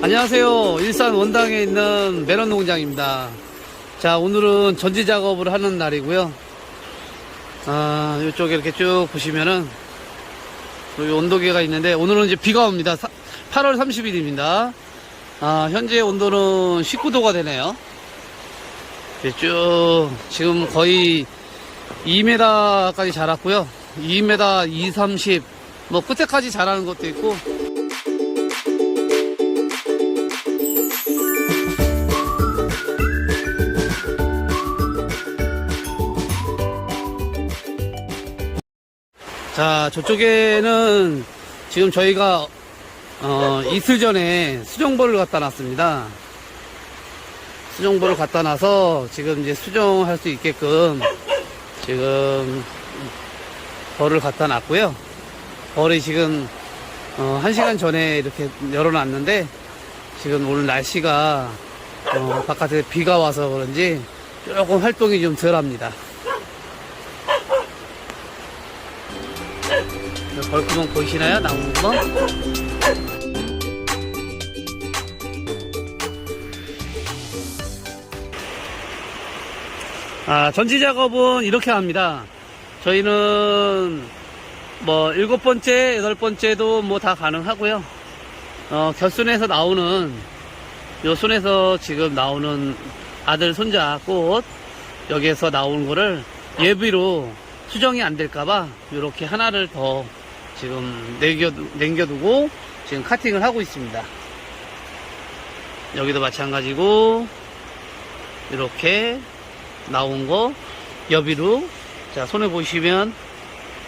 안녕하세요. 일산 원당에 있는 메론 농장입니다. 자, 오늘은 전지 작업을 하는 날이고요. 아, 이쪽에 이렇게 쭉 보시면은 여기 온도계가 있는데 오늘은 이제 비가 옵니다. 8월 30일입니다. 아, 현재 온도는 19도가 되네요. 쭉 지금 거의 2m까지 자랐고요. 2m, 2, 30, 뭐 끝에까지 자라는 것도 있고 자, 저쪽에는 지금 저희가 어, 이틀 전에 수정보를 갖다 놨습니다. 수정보를 갖다 놔서 지금 이제 수정할 수 있게끔 지금 벌을 갖다 놨고요. 벌이 지금 어, 한 시간 전에 이렇게 열어놨는데 지금 오늘 날씨가 어, 바깥에 비가 와서 그런지 조금 활동이 좀 덜합니다. 벌구멍 보이시나요? 거? 아, 전지 작업은 이렇게 합니다. 저희는 뭐 일곱 번째, 여덟 번째도 뭐 다 가능하고요. 어, 결순에서 나오는 요 손에서 지금 나오는 아들 손자 꽃 여기에서 나오는 거를 예비로 수정이 안 될까봐 이렇게 하나를 더 지금 남겨, 남겨두 고 지금 카팅을 하고 있습니다. 여기도 마찬가지고 이렇게 나온 거 여비로 자 손에 보시면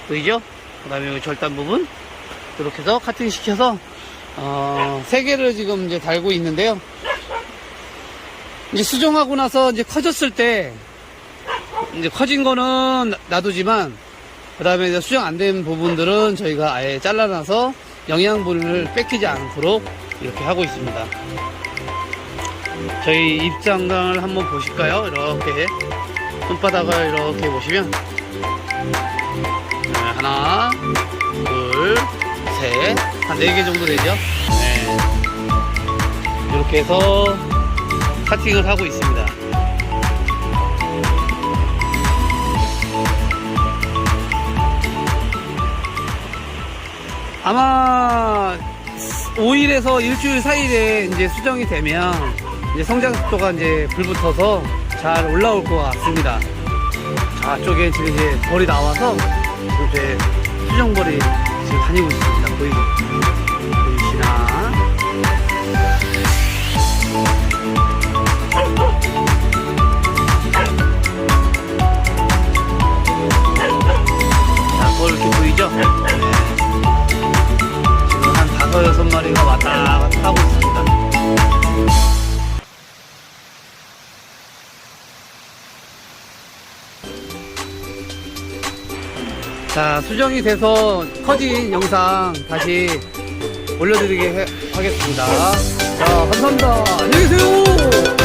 보이죠? 그 다음에 절단 부분 이렇게 해서 카팅 시켜서 어, 세 개를 지금 이제 달고 있는데요. 이제 수정하고 나서 이제 커졌을 때 이제 커진 거는 놔두지만 그 다음에 수정 안 된 부분들은 저희가 아예 잘라놔서 영양분을 뺏기지 않도록 이렇게 하고 있습니다. 저희 입장을 한번 보실까요? 이렇게 손바닥을 이렇게 보시면 네, 하나, 둘, 셋, 한 네 개 정도 되죠? 네. 이렇게 해서 카팅을 하고 있습니다. 아마 5일에서 일주일 사이에 이제 수정이 되면 이제 성장 속도가 이제 불붙어서 잘 올라올 것 같습니다. 저쪽에 지금 이제 벌이 나와서 이제 수정벌이 지금 다니고 있습니다. 보이, 보 여섯 마리가 왔다 갔다 하고 있습니다. 자, 수정이 돼서 커진 영상 다시 올려드리게 하겠습니다. 자, 감사합니다. 안녕히 계세요!